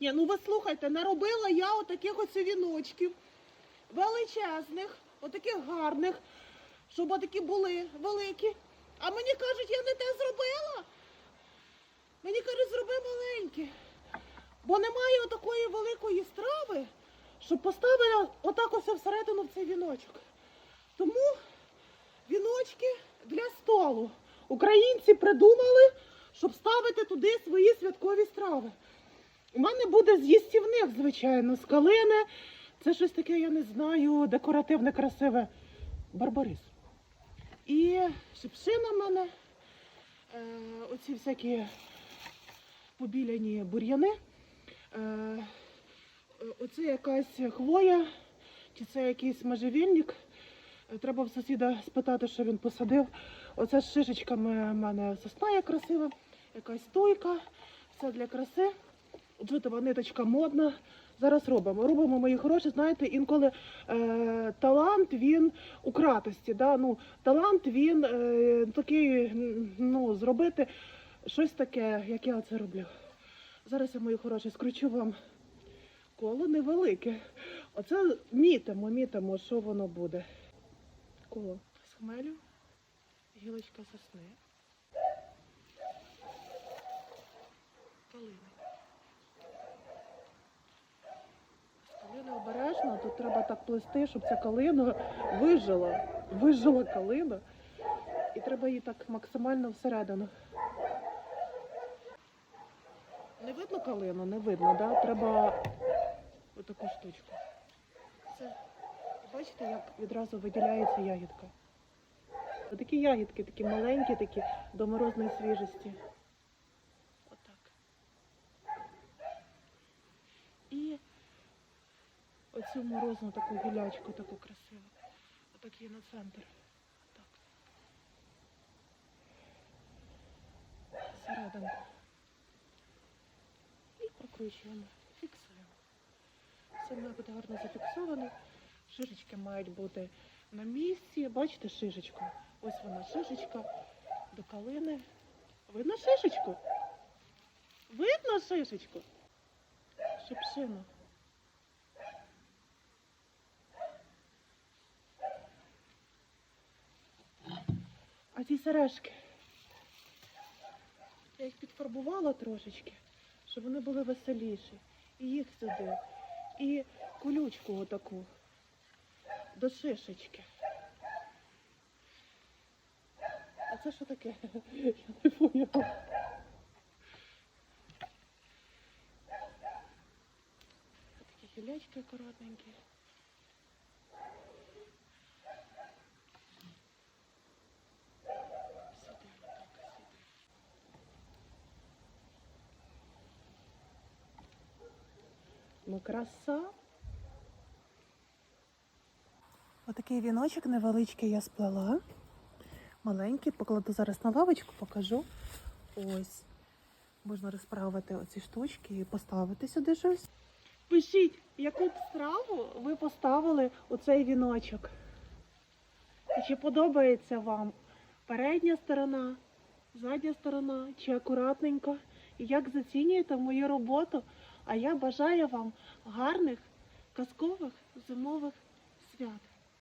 Ні, ну ви слухайте, наробила я отаких ось віночків величезних, отаких гарних, щоб отакі були великі. А мені кажуть, я не те зробила. Мені кажуть, зроби маленькі. Бо немає отакої великої страви, щоб поставити отак ось всередину в цей віночок. Тому віночки для столу. Українці придумали, щоб ставити туди свої святкові страви. У мене буде з їстівних, звичайно, з калини. Це щось таке, я не знаю, декоративне, красиве. Барбарис. І шипшина в мене. Е, оці всякі побіляні бур'яни. Е, оце якась хвоя, чи це якийсь можжевільник. Е, Треба в сусіда спитати, що він посадив. Оце з шишечками в мене сосна є красива, якась стойка, все для краси. Джутова ниточка модна. Зараз робимо. Робимо мої хороші. Знаєте, інколи е, талант він у кратості. Да? Ну, талант він е, такий, ну, зробити щось таке, як я це роблю. Зараз я мої хороші скручу вам коло невелике. Оце мітимо, мітимо, що воно буде. Коло з хмелю, гілочка сосни. Калини. З Калини обережно, тут треба так плести, щоб ця калина вижила. Вижила калина. І треба її так максимально всередину. Не видно калину, не видно, да? Треба отаку штучку. Все. Бачите, як відразу виділяється ягідка. Такі ягідки, такі маленькі, такі до морозної свіжості. Отак. І оцю морозну таку гілячку, таку красиву. Отак її на центр. Так. Серединку. І прокручуємо, фіксуємо. Все має бути гарно зафіксовано. Шишечки мають бути на місці. Бачите шишечку? Ось вона шишечка до калини. Видно шишечку? Видно шишечку? Шипшину. А ці сережки. Я їх підфарбувала трошечки, щоб вони були веселіші. І їх сюди. І колючку отаку до шишечки. А це що таке? Я не поняла. Такі гілячки акуратненькі. Ну, краса. Отакий віночок невеличкий я сплела. Маленький, покладу зараз на лавочку, покажу. Ось. Можна розправити оці штучки і поставити сюди щось. Пишіть, яку б страву ви поставили у цей віночок. Чи подобається вам передня сторона, задня сторона, чи акуратненько? Як зацінюєте мою роботу? А я бажаю вам гарних казкових зимових свят.